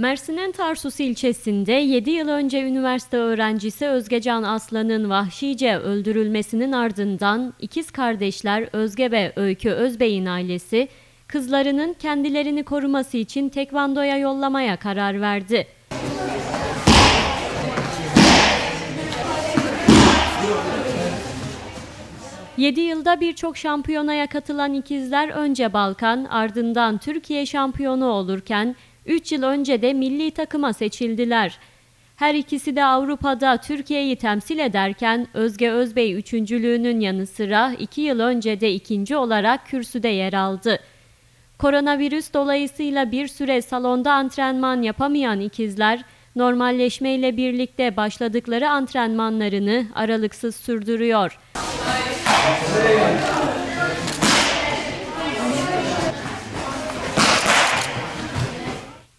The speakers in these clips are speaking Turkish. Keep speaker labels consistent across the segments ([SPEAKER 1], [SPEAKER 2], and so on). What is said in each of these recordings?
[SPEAKER 1] Mersin'in Tarsus ilçesinde 7 yıl önce üniversite öğrencisi Özgecan Aslan'ın vahşice öldürülmesinin ardından ikiz kardeşler Özge ve Öykü Özbey'in ailesi kızlarının kendilerini koruması için tekvandoya yollamaya karar verdi. Yedi yılda birçok şampiyonaya katılan ikizler önce Balkan ardından Türkiye şampiyonu olurken 3 yıl önce de milli takıma seçildiler. Her ikisi de Avrupa'da Türkiye'yi temsil ederken Özge Özbey üçüncülüğünün yanı sıra 2 yıl önce de ikinci olarak kürsüde yer aldı. Koronavirüs dolayısıyla bir süre salonda antrenman yapamayan ikizler, normalleşmeyle birlikte başladıkları antrenmanlarını aralıksız sürdürüyor.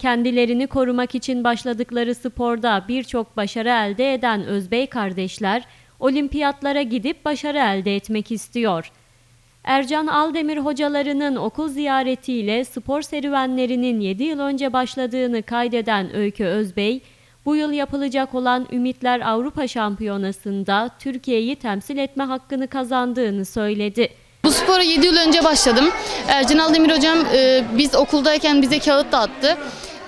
[SPEAKER 1] Kendilerini korumak için başladıkları sporda birçok başarı elde eden Özbey kardeşler, olimpiyatlara gidip başarı elde etmek istiyor. Ercan Aldemir hocalarının okul ziyaretiyle spor serüvenlerinin 7 yıl önce başladığını kaydeden Öykü Özbey, bu yıl yapılacak olan Ümitler Avrupa Şampiyonası'nda Türkiye'yi temsil etme hakkını kazandığını söyledi.
[SPEAKER 2] Bu spora 7 yıl önce başladım. Ercan Aldemir hocam e, biz okuldayken bize kağıt dağıttı.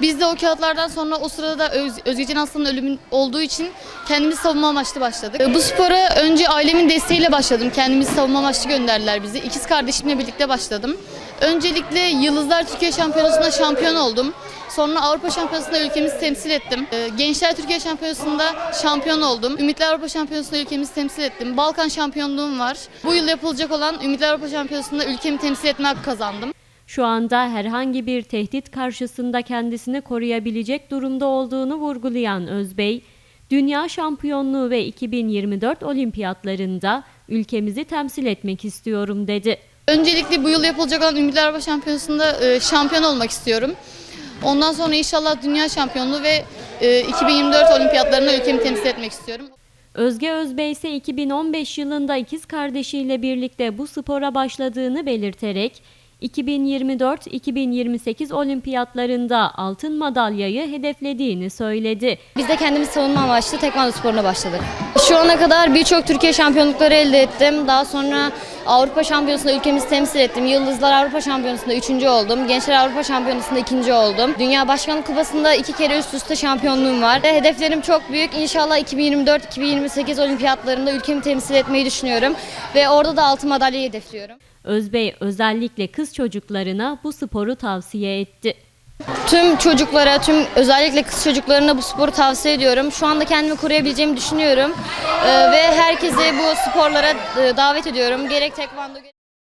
[SPEAKER 2] Biz de o kağıtlardan sonra o sırada da Öz, Özgecan Aslan'ın ölümü olduğu için kendimizi savunma amaçlı başladık. E, bu spora önce ailemin desteğiyle başladım. Kendimizi savunma amaçlı gönderdiler bizi. İkiz kardeşimle birlikte başladım. Öncelikle Yıldızlar Türkiye Şampiyonası'nda şampiyon oldum. Sonra Avrupa Şampiyonası'nda ülkemizi temsil ettim. Ee, Gençler Türkiye Şampiyonası'nda şampiyon oldum. Ümitler Avrupa Şampiyonası'nda ülkemizi temsil ettim. Balkan şampiyonluğum var. Bu yıl yapılacak olan Ümitler Avrupa Şampiyonası'nda ülkemi temsil etme hakkı kazandım.
[SPEAKER 1] Şu anda herhangi bir tehdit karşısında kendisini koruyabilecek durumda olduğunu vurgulayan Özbey, Dünya Şampiyonluğu ve 2024 Olimpiyatlarında ülkemizi temsil etmek istiyorum dedi.
[SPEAKER 2] Öncelikle bu yıl yapılacak olan Ümitler Avrupa Şampiyonası'nda e, şampiyon olmak istiyorum. Ondan sonra inşallah dünya şampiyonluğu ve e, 2024 olimpiyatlarında ülkemi temsil etmek istiyorum.
[SPEAKER 1] Özge Özbey ise 2015 yılında ikiz kardeşiyle birlikte bu spora başladığını belirterek 2024-2028 olimpiyatlarında altın madalyayı hedeflediğini söyledi.
[SPEAKER 3] Biz de kendimizi savunma amaçlı tekvando sporuna başladık. Şu ana kadar birçok Türkiye şampiyonlukları elde ettim. Daha sonra Avrupa Şampiyonası'nda ülkemizi temsil ettim. Yıldızlar Avrupa Şampiyonası'nda üçüncü oldum. Gençler Avrupa Şampiyonası'nda ikinci oldum. Dünya Başkanlık Kupası'nda iki kere üst üste şampiyonluğum var. Hedeflerim çok büyük. İnşallah 2024-2028 olimpiyatlarında ülkemi temsil etmeyi düşünüyorum. Ve orada da altın madalyayı hedefliyorum.
[SPEAKER 1] Özbey özellikle kız çocuklarına bu sporu tavsiye etti.
[SPEAKER 3] Tüm çocuklara, tüm özellikle kız çocuklarına bu sporu tavsiye ediyorum. Şu anda kendimi koruyabileceğimi düşünüyorum. Ee, ve herkese bu sporlara e, davet ediyorum. Gerek tekvando